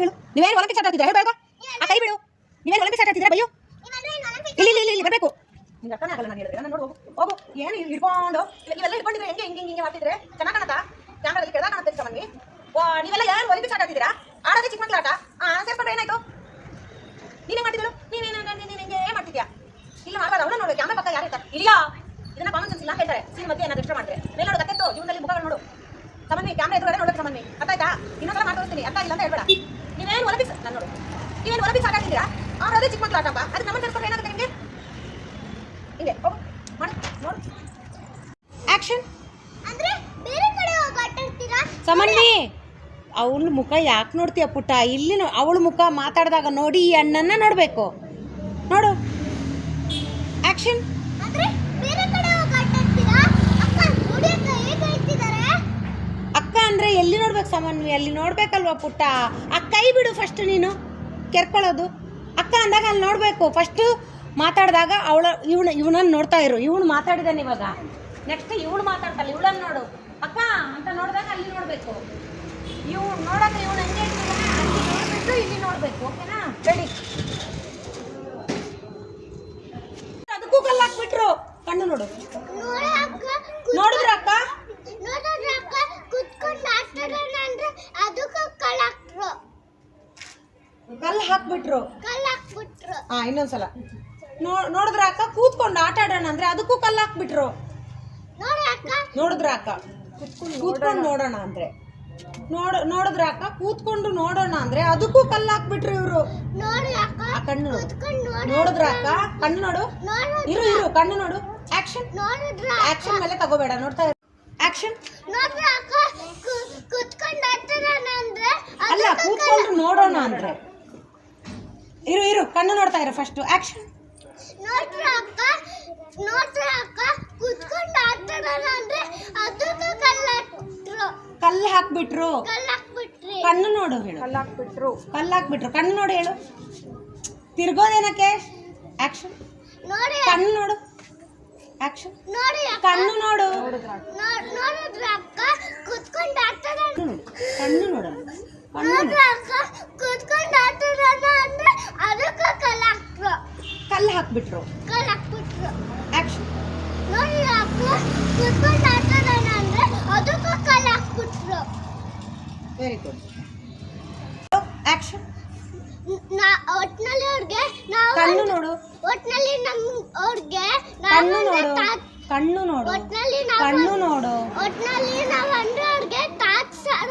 ಹೇಳು ನೀವೇನು ಒಲಿಂಪಿಕ್ಸ್ ಆಟ ಆಗ್ತಿದ್ರೆ ಹೇಳ್ಬೇಕು ಆ ಕೈ ಬಿಡು. ನೀವೇನು ಒಲಿಂಪಿಕ್ಸ್ ಆಟ ಆಗ್ತಿದ್ರೆ ಬಯ್ಯೋ ಇಲ್ಲಿ ಇಲ್ಲಿ ಇಲ್ಲಿ ಬರಬೇಕು. ನಿಂಗೆ ಅರ್ಥನೇ ಆಗಲ್ಲ ನಾನು ಹೇಳಿದ್ರೆ. ನಾನು ನೋಡು ಹೋಗು. ಹೋಗು. ಏನು ಹಿಡ್ಕೊಂಡು? ಇವೆಲ್ಲ ಹಿಡ್ಕೊಂಡಿದ್ರೆ ಹೆಂಗೆ ಹಿಂಗೆ ಹಿಂಗೆ ಮಾಡ್ತಿದ್ರೆ? ಚೆನ್ನಾಗಿ ಕಾಣತ್ತಾ? ಕ್ಯಾಮ್ರಾದಲ್ಲಿ ಕೆಳಗೆ ಕಾಣುತ್ತೆ ಸಮನ್ವಿ ವಾ ನೀವೆಲ್ಲ ಯಾರು ಒಲಿಂಪಿಕ್ಸ್ ಆಟ ಆಗ್ತಿದ್ದೀರಾ ಆಡೋದೇ ಚಿಕ್ಕ ಮಕ್ಳ ಆಟ ಸೇರ್ಕೊಂಡ್ರೆ ಏನಾಯ್ತು? ನೀನೇ ಮಾಡ್ತಿದ್ದಳು ನೀನೇನು ನೀನು ನಿಂಗೆ ಏನು ಮಾಡ್ತಿದ್ಯಾ? ಇಲ್ಲ ಮಾಡಬಾರ್ದು ಅವನ ನೋಡು ಕ್ಯಾಮ್ರಾ ಪಕ್ಕ ಯಾರು ಇರ್ತಾರೆ? ಇಲ್ಲ ಇದನ್ನ ಕಾಮನ್ ಸೆನ್ಸ್ ಇಲ್ಲ ಹೇಳ್ತಾರೆ. ಸೀನ್ ಮಧ್ಯೆ ಏನಾದ್ರು ಎಕ್ಸ್ಟ್ರಾ ಮಾಡ್ರೆ ಮೇಲೆ ನೋಡು ಕತ್ತೆತ್ತು ಜೀವನದಲ್ಲಿ ಮುಖಗಳು ನೋಡು. ಸಮನ್ವಿ ಕ್ಯಾಮ್ರಾ ಎದುರುಗಡೆ ನೋಡಬೇಕು ಸಮನ್ವಿ ಅರ್ಥ ಆಯ್ತಾ ಇನ್ನೊಂದ್ಸಲ ಮಾಡಿ ತೋರಿಸ್ತೀನಿ. ಅರ್ಥ ಇಲ್ಲ ಅಂತ ಹೇಳ್ಬೇಡ. ನೀವೇನು ಒಲಪಿಸ್ ನಾನು ನೋಡು. ನೀವೇನು ಒಲಪಿಸ್ ಆಡ್ತಿದ್ದೀರಾ ಅದೇ ಚಿಕ್ಕ ಮಕ್ಕಳು ಆಟಪ್ಪ ಅದಕ್ಕೆ ನಮ್ಮ ಸೇರ್ಕೊಂಡ್ರೆ ಏನಾಗುತ್ತೆ ನಿಮಗೆ? ಹಿಂಗೆ ಹೋಗು. ಮಾಡಿ ನೋಡು. ಆಕ್ಷನ್ ಅಂದ್ರೆ ಬೇರೆ ಕಡೆ ಹೋಗಿ ಆಟ ಆಡ್ತೀರಾ ಸಮನ್ವಿ ಅವಳ ಮುಖ ಯಾಕೆ ನೋಡ್ತೀಯ ಪುಟ್ಟ? ಇಲ್ಲಿ ಅವಳ ಮುಖ ಮಾತಾಡಿದಾಗ ನೋಡಿ ಈ ಅಣ್ಣನ್ನ ನೋಡಬೇಕು. ನೋಡು. ಅಕ್ಕ ಅಂದರೆ ಹೇಳ್ತಿದ್ದಾರೆ ಅಕ್ಕ ಅಂದ್ರೆ ಎಲ್ಲಿ ನೋಡ್ಬೇಕು ಸಮನ್ವಿ ಅಲ್ಲಿ ನೋಡ್ಬೇಕಲ್ವಾ ಪುಟ್ಟ? ಆ ಕೈ ಬಿಡು ಫಸ್ಟ್ ನೀನು. ಕೆರ್ಕೊಳ್ಳೋದು. ಅಕ್ಕ ಅಂದಾಗ ಅಲ್ಲಿ ನೋಡಬೇಕು. ಫಸ್ಟು ಮಾತಾಡಿದಾಗ ಅವಳ ಇವನ ಇವನನ್ನು ನೋಡ್ತಾ ಇರು. ಇವನು ಮಾತಾಡಿದಾನೆ ಇವಾಗ. ನೆಕ್ಸ್ಟ್ ಇವಳು ಮಾತಾಡ್ತಾಳೆ. ಇವಳನ್ನು ನೋಡು. ಅಕ್ಕ ಅಂತ ನೋಡಿದಾಗ ಅಲ್ಲಿ ನೋಡಬೇಕು ಇವ್ ನೋಡಕ್ಕೆ ಇವನು ಹಂಗೆ ಇರ್ತಿದಾನೆ, ಅಲ್ಲಿ ನೋಡ್ಬಿಟ್ಟು ಇಲ್ಲಿ ನೋಡಬೇಕು ಓಕೆನಾ? ರೆಡಿ ಅದಕ್ಕೂ ಕಲ್ಲು ಹಾಕ್ಬಿಟ್ರು. ಕಣ್ಣು ನೋಡು. ನೋಡಿದ್ರ ಅಕ್ಕ? ಕಲ್ಲು ಹಾಕ್ಬಿಟ್ರು. ಹಾ ಇನ್ನೊಂದ್ಸಲ. ನೋಡಿದ್ರ ಅಕ್ಕ? ಕೂತ್ಕೊಂಡು ಆಟ ಆಡೋಣ ಅಂದ್ರೆ ಅದಕ್ಕೂ ಕಲ್ಲು ಹಾಕ್ಬಿಟ್ರು. ನೋಡಿದ್ರ ಅಕ್ಕ? ಕೂತ್ಕೊಂಡು ನೋಡೋಣ ಅಂದ್ರೆ. ನೋಡ ನೋಡಿದ್ರೆ ಅಕ್ಕ ಕೂತ್ಕೊಂಡು ನೋಡೋಣ ಅಂದ್ರೆ ಅದಕ್ಕೂ ಕಲ್ಲು ಹಾಕ್ಬಿಟ್ರು ಇವರು. ನೋಡಿ ಅಕ್ಕ ಆ ಕಣ್ಣು ನೋಡು. ನೋಡಿದ್ರ ಅಕ್ಕ ಕಣ್ಣು ನೋಡು. ಇರು ಇರು ಕಣ್ಣು ನೋಡು. ಆಕ್ಷನ್ ಆಕ್ಷನ್ ಮೇಲೆ ತಗೋಬೇಡ ನೋಡ್ತಾ ಇರು. ಆಕ್ಷನ್ ಅಲ್ಲ ಕೂತ್ಕೊಂಡು ನೋಡೋಣ ಅಂದ್ರೆ. ಇರು ಇರು ಕಣ್ಣು ನೋಡ್ತಾ ಇರು ಫಸ್ಟ್ ಆಕ್ಷನ್ ನೋಡ್ರ ಅಕ್ಕ ನೋಡ್ರ ಅಕ್ಕ ಕುತ್ಕೊಂಡು ಅಂದ್ರೆ ಅದಕ್ಕೂ ಕಲ್ಲಾಟ್ರು ಕಲ್ಲು ಹಾಕ್ಬಿಟ್ರು. ಕಣ್ಣು ನೋಡು ಹೇಳು. ಕಲ್ಲು ಹಾಕ್ಬಿಟ್ರು. ಕಲ್ಲು ಹಾಕ್ಬಿಟ್ರು. ಕಣ್ಣು ನೋಡು ಹೇಳು. ತಿರ್ಗೋದೇನಕ್ಕೆ? ಆಕ್ಷನ್ ನೋಡಿ. ಕಣ್ಣು ನೋಡು. ಆಕ್ಷನ್ ಕಣ್ಣು ನೋಡು. ಕಣ್ಣು ನೋಡು. ಕಲ್ಲು ಹಾಕ್ಬಿಟ್ರು. ಕಲ್ ಹಾಕ್ಬಿಟ್ರು. ಆಕ್ಷನ್ ನೋಡಿ ಅಕ್ಕ ಕುತ್ಕೊಂಡು ಆಟಾಡೋಣ ಅಂದ್ರೆ ಅದಕ್ಕೂ ಕಲ್ ಹಾಕ್ಬಿಟ್ರು ವೆರಿ ಗುಡ್ ಆಕ್ಷನ್ ನಾ ಒಟ್ನಲ್ಲಿ ಅವ್ರಿಗೆ ನಾವು ಕಣ್ಣು ನೋಡು. ಒಟ್ನಲ್ಲಿ ನಮ್ ಅವ್ರಿಗೆ ಕಣ್ಣು ನೋಡು. ಕಣ್ಣು ನೋಡು. ಒಟ್ನಲ್ಲಿ ನಾವು ಕಣ್ಣು ನೋಡು. ಒಟ್ನಲ್ಲಿ ನಾವು ಅಂದ್ರೆ ಅವ್ರಿಗೆ ತಾತ್ಸಾರ.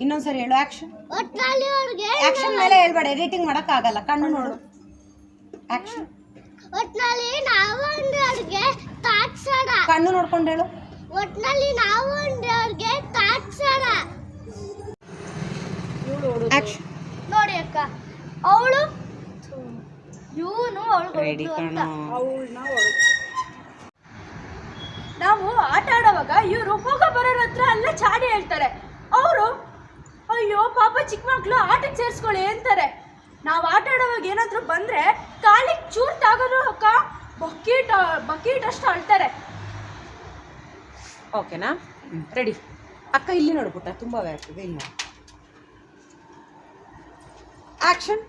ಇನ್ನೊಂದ್ಸರಿ ಹೇಳು ಆಕ್ಷನ್ ಒಟ್ನಲ್ಲಿ ಅವ್ರಿಗೆ ಆಕ್ಷನ್ ಮೇಲೆ ಹೇಳ್ಬೇಡ ಎಡಿಟಿಂಗ್ ಆಗಲ್ಲ ಕಣ್ಣು ನೋಡು. ಆಕ್ಷನ್ ಒಟ್ನಲ್ಲಿ ನಾವು ಅಂದ್ರೆ ಅವ್ರಿಗೆ ತಾತ್ಸಾರ. ಕಣ್ಣು ನೋಡ್ಕೊಂಡು ಹೇಳು. ಒಟ್ನಲ್ಲಿ ನಾವು ಅವ್ರಿಗೆ ನೋಡಿ ಅಕ್ಕ ಅವಳು ಇವನು ರೆಡಿ ಕಣ್ಣು ನಾವು ಆಟ ಆಡೋವಾಗ ಇವರು ಹೋಗ ಬರೋರ ಹತ್ರ ಅಲ್ಲ ಚಾಡಿ ಹೇಳ್ತಾರೆ. ಅವರು ಅಯ್ಯೋ ಪಾಪ ಚಿಕ್ಕ ಮಕ್ಕಳು ಆಟಕ್ಕೆ ಸೇರಿಸ್ಕೊಳ್ಳಿ ಅಂತಾರೆ. ನಾವು ಆಟ ಆಡೋವಾಗ ಏನಾದರೂ ಬಂದರೆ ಕಾಲಿಗೆ ಚೂರು ತಾಗೋದು ಅಕ್ಕ. ಬಕೀಟ್ ಬಕೀಟ್ ಅಷ್ಟು ಅಳ್ತಾರೆ. ಓಕೆನಾ? ರೆಡಿ ಅಕ್ಕ ಇಲ್ಲಿ ನೋಡು ಪುಟ್ಟ ತುಂಬ ಆಗ್ತದೆ ಇಲ್ಲಿ ನೋಡು. ಆಕ್ಷನ್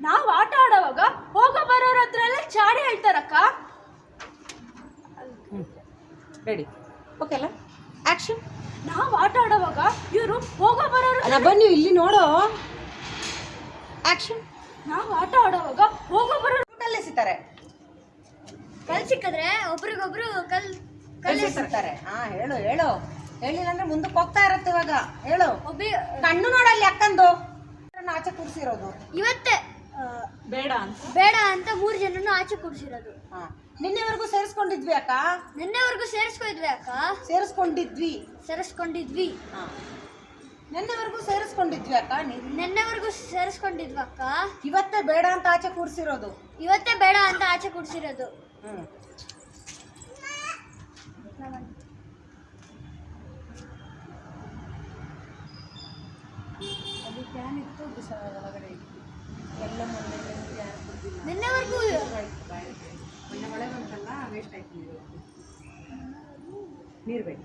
ನಾವು ಆಟ ಆಡೋವಾಗ ಹೋಗೋ ಬರೋರ ಹತ್ರ ಎಲ್ಲ ಚಾಡಿ ಹೇಳ್ತಾರಕ್ಕ ರೆಡಿ ಓಕೆ ಅಲ್ಲ? ಆಕ್ಷನ್ ನಾವು ಆಟ ಆಡೋವಾಗ ಇವರು ಹೋಗೋ ಬರೋರು ಬನ್ನಿ ಇಲ್ಲಿ ನೋಡೋ. ಆಕ್ಷನ್ ನಾವು ಆಟ ಆಡೋವಾಗ ಹೋಗೋ ಬರೋರು ಸಿಗ್ತಾರೆ. ಕಲ್ ಸಿಕ್ಕಿದ್ರೆ ಒಬ್ರಿಗೊಬ್ರು ಕಲ್ ಕಲ್ಲಿ ಸಿಗ್ತಾರೆ ಹಾ ಹೇಳು ಹೇಳು. ಹೇಳಿಲ್ಲ ಅಂದ್ರೆ ಮುಂದಕ್ಕೆ ಹೋಗ್ತಾ ಇರತ್ತೆ ಇವಾಗ. ಹೇಳು. ಒಬ್ಬಿ ಕಣ್ಣು ನೋಡಲ್ಲಿ ಅಕ್ಕಂದು. ಆಚೆ ಕೂರಿಸಿರೋದು. ಇವತ್ತೇ ಬೇಡ ಅಂತ. ಬೇಡ ಅಂತ ಮೂರು ಜನರನ್ನು ಆಚೆ ಕೂರಿಸಿರೋದು. ಹಾ ನಿನ್ನೆವರೆಗೂ ಸೇರಿಸ್ಕೊಂಡಿದ್ವಿ ಅಕ್ಕ? ನಿನ್ನೆವರೆಗೂ ಸೇರಿಸ್ಕೊಂಡಿದ್ವಿ ಅಕ್ಕ. ಸೇರಿಸ್ಕೊಂಡಿದ್ವಿ. ಸೇರಿಸ್ಕೊಂಡಿದ್ವಿ. ಹಾ ನಿನ್ನೆವರೆಗೂ ಸೇರಿಸ್ಕೊಂಡಿದ್ವಿ ಅಕ್ಕ ನೀ- ನಿನ್ನೆವರೆಗೂ ಸೇರಿಸ್ಕೊಂಡಿದ್ವಿ ಅಕ್ಕ. ಇವತ್ತೇ ಬೇಡ ಅಂತ ಆಚೆ ಕೂರಿಸಿರೋದು. ಇವತ್ತೇ ಬೇಡ ಅಂತ ಆಚೆ ಕೂರಿಸಿರೋದು. ಹ್ಮ್. ನಿನ್ನೆವರೆಗೂ ನೀರು. ಬೇಕು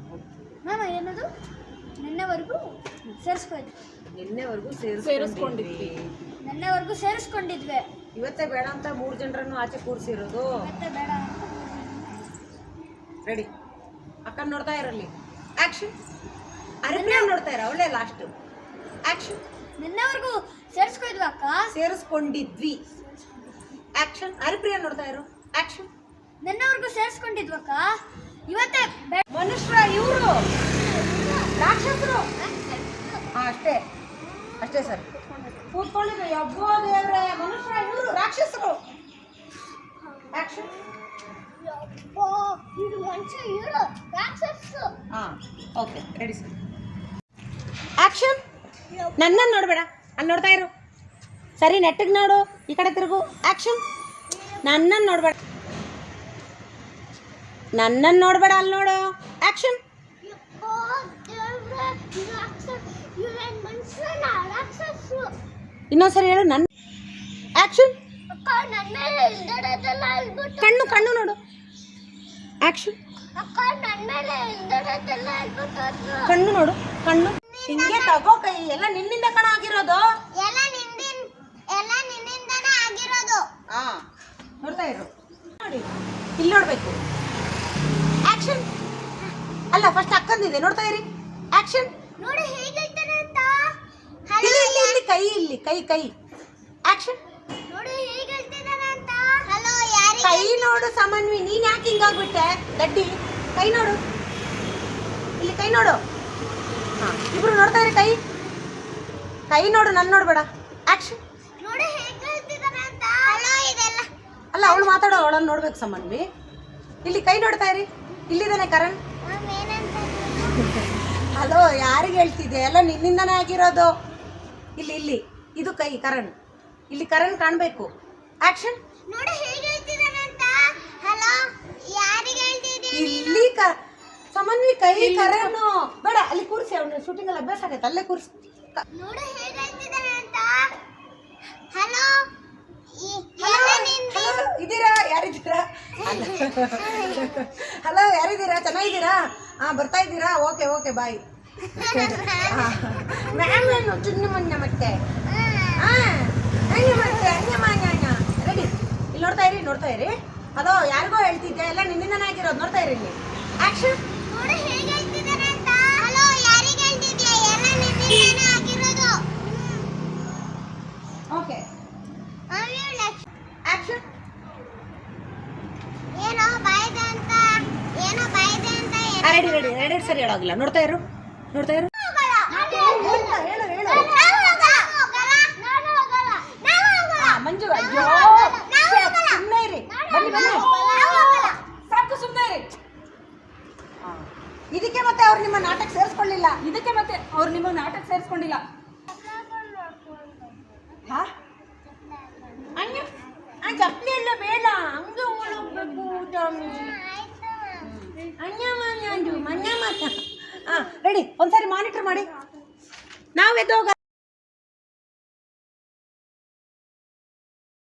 ಮ್ಯಾಮ್ ಏನದು? ನಿನ್ನೆವರೆಗೂ ಸೇರಿಸ್ಕೊಯ್ದ್ವಿ ನಿನ್ನೆವರೆಗೂ ಸೇರಿಸ್ಕೊಂಡಿದ್ವಿ. ನಿನ್ನೆವರೆಗೂ ಸೇರಿಸ್ಕೊಂಡಿದ್ವಿ. ಇವತ್ತೇ ಬೇಡ ಅಂತ ಮೂರು ಜನರನ್ನು ಆಚೆ ಕೂರಿಸಿರೋದು. ಇವತ್ತೇ ಬೇಡ ಅಂತ ರೆಡಿ. ಅಕ್ಕ ನೋಡ್ತಾ ಇರಲಿ. ಆಕ್ಷನ್. ಅರಣ್ಯ ನೋಡ್ತಾ ಇರ ಅವಳೇ ಲಾಸ್ಟ್ ಆಕ್ಷನ್. ನಿನ್ನೆವರೆಗೂ ಸೇರಿಸ್ಕೊಯ್ದ್ವಿ ಅಕ್ಕ ಸೇರಿಸ್ಕೊಂಡಿದ್ವಿ. ಆಕ್ಷನ್ ಹರಿಪ್ರಿಯ ನೋಡ್ತಾ ಇರು ಆಕ್ಷನ್ ನಿನ್ನವರೆಗೂ ಸೇರಿಸ್ಕೊಂಡಿದ್ವಿ ಅಕ್ಕ ಇವತ್ತೇ ಮನುಷ್ಯರ ಮನುಷ್ಯ ಇವರು. ರಾಕ್ಷಸರು. ಹಾ ಅಷ್ಟೇ. ಅಷ್ಟೇ ಸರ್. ಕೂತ್ಕೊಂಡಿದ್ರು ಯಬ್ಬೋ ದೇವ್ರೆ ಮನುಷ್ಯ ಇವರು. ರಾಕ್ಷಸರು. ಆಕ್ಷನ್ ಇದು ಮನುಷ್ಯ ಇವರು. ರಾಕ್ಷಸರು. ಹಾ ಓಕೆ ರೆಡಿ ಸರ್ ಆಕ್ಷನ್ ನನ್ನನ್ನು ನೋಡಬೇಡ ಅಲ್ಲಿ ನೋಡ್ತಾ ಇರು. ಸರಿ ನೆಟ್ಟಿಗೆ ನೋಡು. ಈ ಕಡೆ ತಿರುಗು. ಆಕ್ಷನ್ ನನ್ನನ್ನು ನೋಡಬೇಡ. ನನ್ನನ್ನು ನೋಡಬೇಡ ಅಲ್ಲಿ ನೋಡು. ರಾಕ್ಷಸರು ಇನ್ನೊಂದ್ಸರಿ ಹೇಳು ನನ್ನ ಹೇಳ್ಬಿಟ್ಟು ಕಣ್ಣು ಕಣ್ಣು ನೋಡು. ಹೋದ್ರು. ಕಣ್ಣು ನೋಡು ಕಣ್ಣು. ಹಿಂಗೆ ತಗೋ ಕೈ ಎಲ್ಲ ನಿನ್ನಿಂದ ಕಣ ಆಗಿರೋದು. ಎಲ್ಲ ನಿನ್ನಿಂದ ಎಲ್ಲ ನಿನ್ನಿಂದನೇ ಆಗಿರೋದು. ಹಾ ನೋಡ್ತಾ ಇರು. ನೋಡಿ ಇಲ್ಲಿ ನೋಡ್ಬೇಕು. ಆಕ್ಷನ್ ಅಲ್ಲ ಫಸ್ಟ್ ಅಕ್ಕಂದಿದೆ ನೋಡ್ತಾ ಇರಿ. ಆಕ್ಷನ್ ನೋಡಿ ಹೇಗೆ ಹೇಳ್ತಾರೆ ಅಂತ ಇಲ್ಲಿ ಇಲ್ಲಿ ಇಲ್ಲಿ ಕೈ ಇಲ್ಲಿ ಕೈ ಕೈ. ಆಕ್ಷನ್ ನೋಡಿ ಹೇಗೆ ಹೇಳ್ತಿದ್ದಾರೆ ಅಂತ. ಹಲೋ ಯಾರಿಗೆ? ಕೈ ನೋಡು ಸಮನ್ವಿ ನೀನ್ ಯಾಕೆ ಹಿಂಗಾಗ್ಬಿಟ್ಟೆ? ದಡ್ಡಿ ಕೈ ನೋಡು. ಇಲ್ಲಿ ಕೈ ನೋಡು. ಹಾ ಇಬ್ರು ನೋಡ್ತಾ ಇರಿ ಕೈ. ಕೈ ನೋಡು ನನ್ನ ನೋಡ್ಬೇಡ. ಆಕ್ಷನ್ ನೋಡಿ ಹೇಗೆ ಹೇಳ್ತಿದ್ದಾರೆ ಅಂತ. ಹಲೋ ಇದೆಲ್ಲ. ಅಲ್ಲ ಅವಳು ಮಾತಾಡೋ ಅವಳನ್ನ ನೋಡ್ಬೇಕು ಸಮನ್ವಿ ಇಲ್ಲಿ ಕೈ ನೋಡ್ತಾ ಇರಿ. ಇಲ್ಲಿದ್ದಾನೆ ಕರಣ್. ಅಲೋ ಯಾರಿಗೆ ಹೇಳ್ತಿದ್ದೆ? ಎಲ್ಲ ನಿನ್ನಿಂದನೇ ಆಗಿರೋದು. ಇಲ್ಲಿ ಇಲ್ಲಿ. ಇದು ಕೈ ಕರಣ್. ಇಲ್ಲಿ ಕರಣ್ ಕಾಣಬೇಕು. ಹೇಳ್ತಿದ್ದೀರಿ ಇಲ್ಲಿ ಕ ಸಮನ್ವಿ ಕೈ ಕರೆನು ಬೇಡ ಅಲ್ಲಿ ಕೂರಿಸಿ ಅವನು ಶೂಟಿಂಗ್ ಅಲ್ಲಿ ಅಭ್ಯಾಸ ಆಗೈತೆ ಅಲ್ಲೇ ಕೂರಿಸಿ. ನೋಡು ಹೇಗಾಯ್ತಿದ್ದಾನೆ ಅಂತ. ಹಲೋ ಹಲೋ ಇದ್ದೀರಾ? ಯಾರಿದ್ದೀರಾ? ಹಲೋ ಯಾರಿದ್ದೀರಾ? ಚೆನ್ನಾಗಿದ್ದೀರಾ? ಹಾ ಬರ್ತಾ ಇದ್ದೀರಾ? ಓಕೆ ಓಕೆ ಬಾಯ್ ಮ್ಯಾಮ್ ಏನು ಚಿನ್ನ ಮೊನ್ನೆ ಮತ್ತೆ. ಹಾಂ. ಮತ್ತೆ? ಹಂಗೆ ಮಾನ್ಯ ರೆಡಿ ಇಲ್ಲಿ ನೋಡ್ತಾ ಇರಿ ನೋಡ್ತಾ ಇರಿ. ಹಲೋ ಯಾರಿಗೋ ಹೇಳ್ತಿದ್ದೆ ಎಲ್ಲ ನಿನ್ನಿಂದನೇ ಆಗಿರೋದು ನೋಡ್ತಾ ಇರಿ ಇಲ್ಲಿ. ಆಕ್ಷನ್ ರೆಡಿ ಸರಿ ಹೇಳೋಗಿಲ್ಲ ನೋಡ್ತಾ ಇರು. ನೋಡ್ತಾ ಇರು.